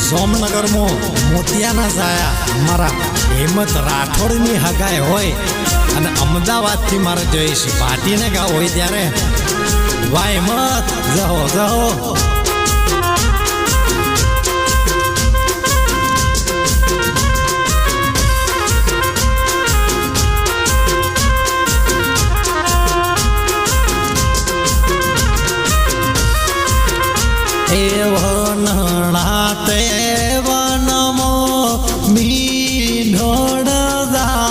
સોમનગરમાં મોતિયાના જાયા મારા હેમત રાઠોડની હગાઈ હોય અને અમદાવાદથી મારે જોઈશ પાટીને ગા હોય ત્યારે વાય મત, જહો જહો. એવનણા તે વનમો મીઢોળ દાદા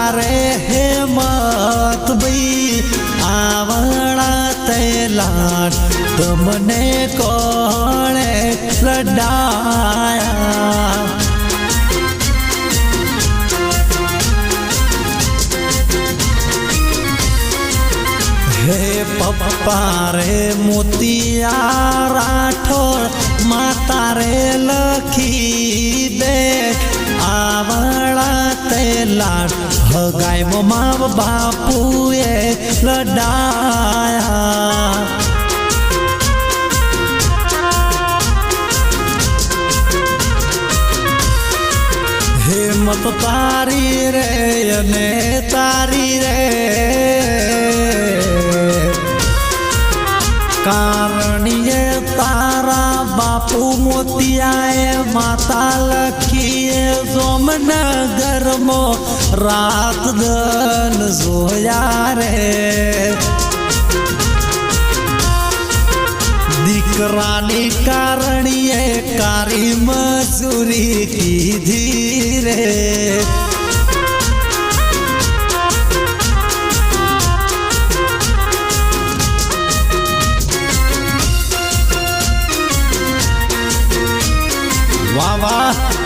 બોડા હે હેમત ભાઈ, આવણા તેલા તમને કોણે લડાયા? હે પપ્પા રે મોતિયા રાઠોડ માતા રે લખી દે. લાડ હગાય માવ બાપુએ લડાયા હિંમત તારી રે અને તારી રે મોતિયાએ માતા લખીએ સોમનગરમાં રાત દન જોયા રે. દીકરાની કારણીએ કારી મજૂરી કીધી રે.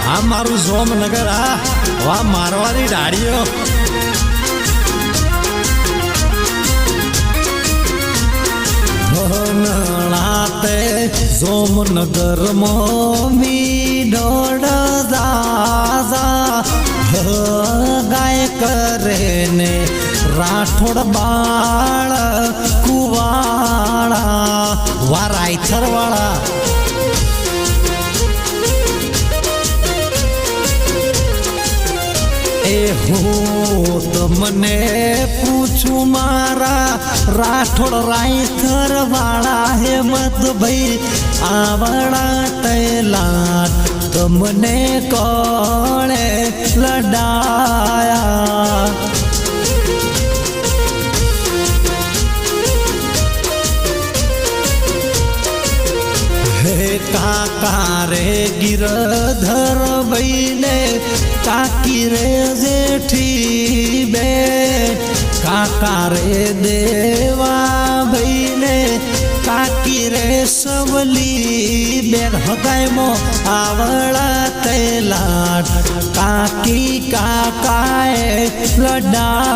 આ મારું સોમનગર આ વાહ મારવાડી ડાળીઓ ભણણાતે સોમનગર મોમી ડોડ દાદા ગાય કરે ને રાઠોડ બાળ કુવાળા વા રાયથર તમને પૂછું મારા રાઠોડ રાયથર વાળા હેમત ભાઈ આવડા તૈલા તમને કોણે લડાયા? કાકા રે ગિરધર ભાઈને કાકી રે જેઠી બે. કાકા રે દેવા ભાઈને કાકી રે સવલી બેન હગાયમો આવડા તેલાટ. કાકી કાકાએ લડાયા.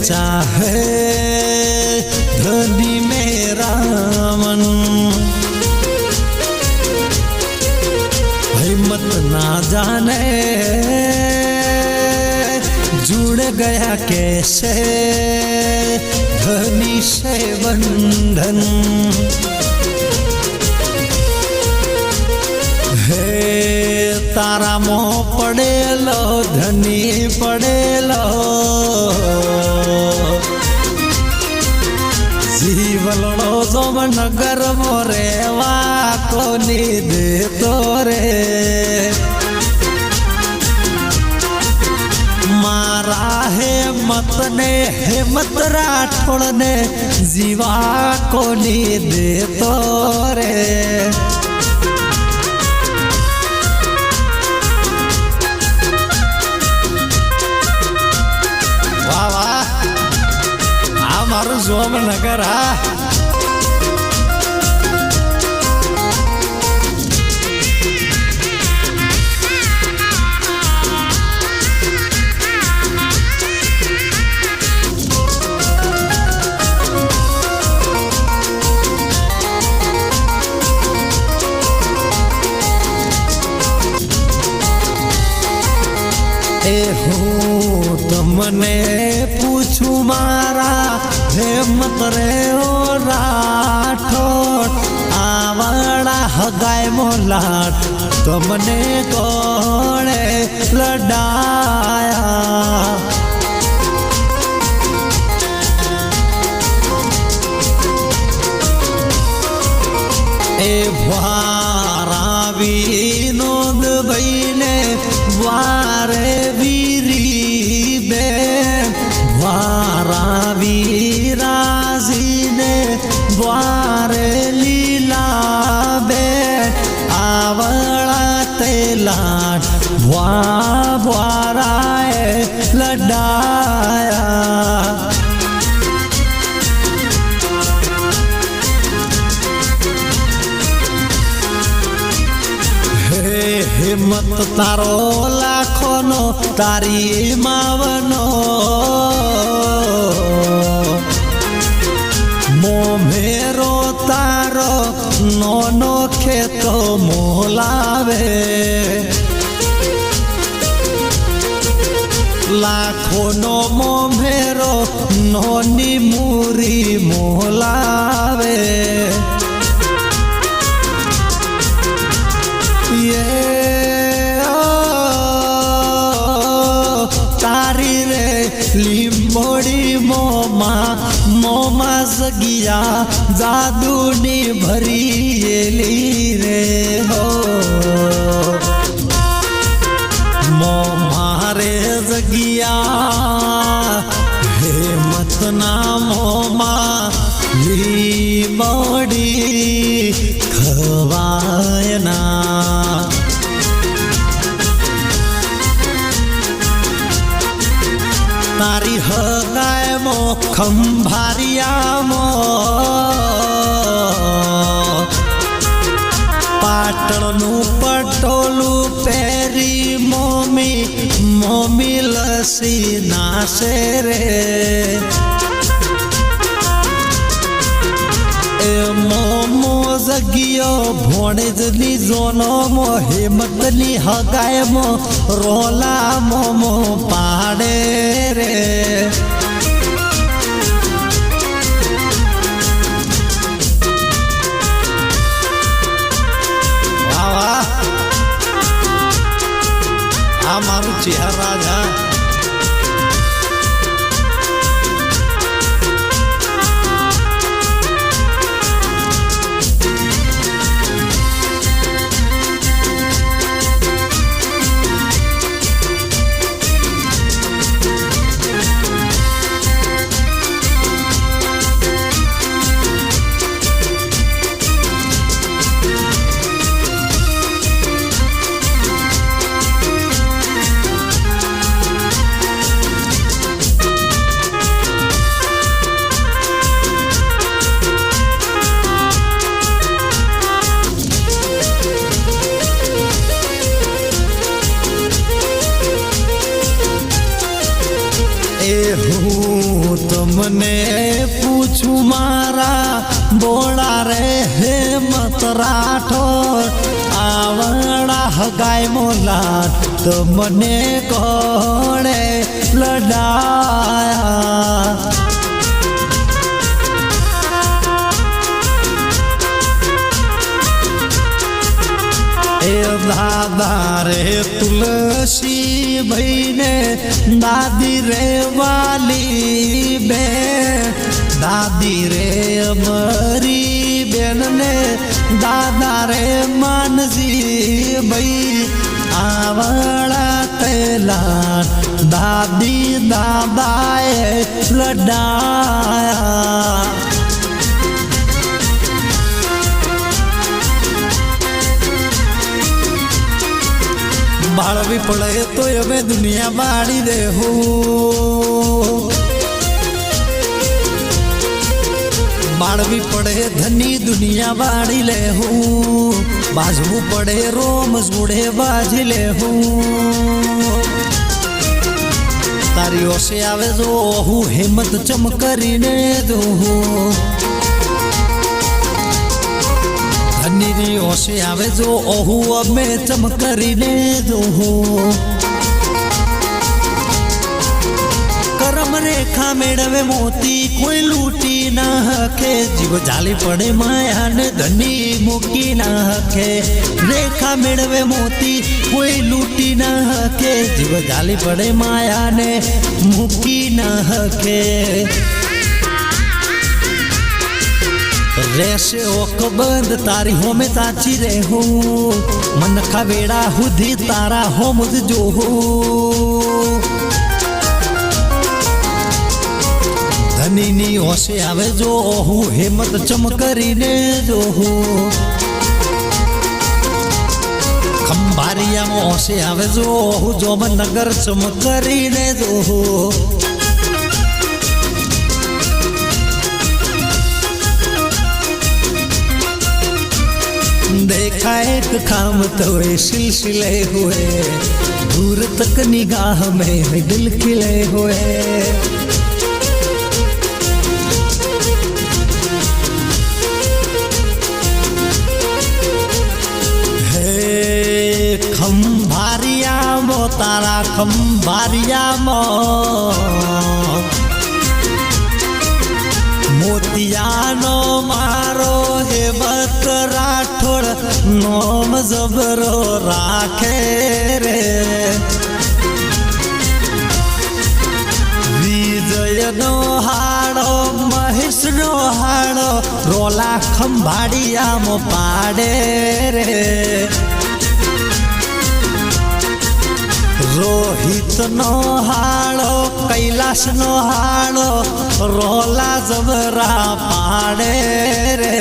चाहे धनी मेरा मन हिम्मत ना जाने जुड़ गया कैसे धनी से बंधन હે તારામાં પડેલો ધની પડેલો જીવલડો સોમનગર રેવા કોની દેતો રે. મારા હેમત ને હેમત રાઠોડ ને જીવા કોની દેતો રે. વાહ વાહ. આ મારું સોમનગર, હા. હેમત રે ઓ રાઠોડ આવડા હગાય મોલાટ તમને કોણે લડાયા? તારો લાખોનો તારી માવનો. મોમેરો તારો નોનો ખેતો મોલાવે. લાખોનો મોમેરો રે મોડી મોમાં મોમાં સગિયા જાદુની ભરીયેલી રે હો મોમાં રે જગિયા હેમતના મોમાં લીંબોડી ખવાયના તારી હગાય મો ખંભારિયા મો પાટણનું પટોલું પહેરી મોમી મોમી લસી નાશે રે. જગિયો ભોણેજની જોનો મો હેમતની હગાય મો રોલા મોમો પાડે રે. વાહ. આ મારું ચેહરા રાજા. હગાય તો મને કોણે લડાયા દાદા રે તુલસી ભાઈને દાદી રે વાલી બે દાદી રે મરી બેનને દાદા રે માનસી ભાઈ આવડા તેલા દાદી દાદાએ લડાયા. બાળવી પડે તો હવે દુનિયા બાળી દેવું બાળવી પડે, ધની દુનિયા વાળી લે હું. બાજવું પડે, રોમ જોડે બાજી લેવું તારી ઓશે આવે જો, હું હિંમત ચમ કરીને દઉં ધનીરી ઓશે આવે જો ઓહુ અમે ચમ કરીને દઉં કરમ રેખા મેળવે મોતી કોઈ હકે જીવ જાલી પડે માયાને ધની મૂકી ના હકે રેખા મેળવે મોતી, કોઈ લૂટી ના હકે જીવ જાલી પડે માયાને મૂકી ના હકે રહેશે ઓક બંધ તારી હોમે તાચી રહેવું. મન ખવેડા સુધી તારા હોમ જ જોવું. ધનીની હોશે આવે જો હું હિંમત ચમ કરીને જોઉં ખંભારિયામાં હોશે આવે જો હું જોમન નગર ચમ કરીને જોઉં देखा एक खाम तो सिलसिले हुए दूर तक निगाह में दिल खिले हुए તારા ખંભારિયામાં મોતિયાનો મારો હેમત રાઠોડ નોમ જબરો રાખે રે. વિજયનો હાડો, મહેશનો હાડો રોલા ખંભાળિયામાં પાડે રે. રોહિતનો હાળો કૈલાસનો હાળો રોલા જબરા પાડે રે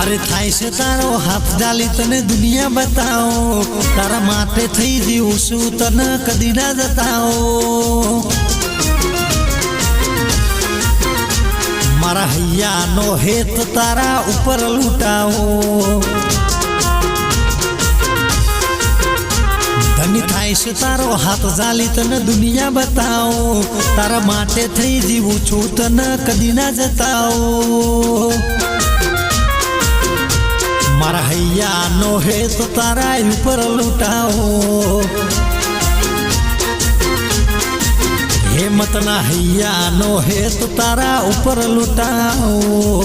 અરે થાય છે તારો હાથ ડાલી તને દુનિયા બતાવો તારા માટે થઈ જીવું છું તને કદી ના જતાઓ મારા હૈયાનો હેત તારા ઉપર લૂંટાવો. ધની થાય છે તારો હાથ ઝાલી તને દુનિયા બતાવો. તારા માટે થઈ જીવું છું તને કદી ના જતાઓ મારા હૈયાનો હેત તારા ઉપર લૂંટાવો. હેમતના હૈયાનો હેત તારા ઉપર લૂંટાવો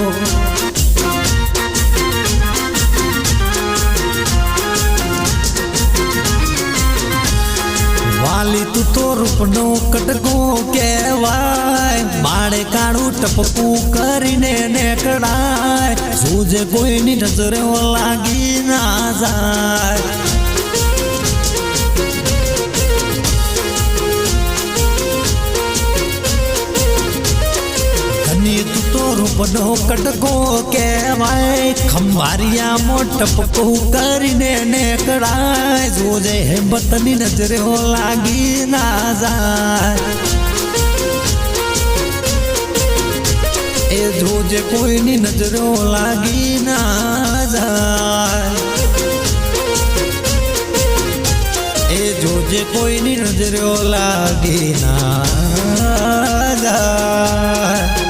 વાલી તું તો રૂપનો કટકો કહેવાય, બાળે કાળું ટપકું કરીને નેકડાય સૂજે કોઈની નજરે લાગી ના જાય. રૂપનો કટકો કહેવાય. ખંભારિયા મોટપકો કરીને નેકડાય જોજે હેમતની નજરે લાગી ના જાય. એ જોજે કોઈની નજરો લાગી ના જાય. એ જોજે કોઈની નજરો લાગી ના જાય.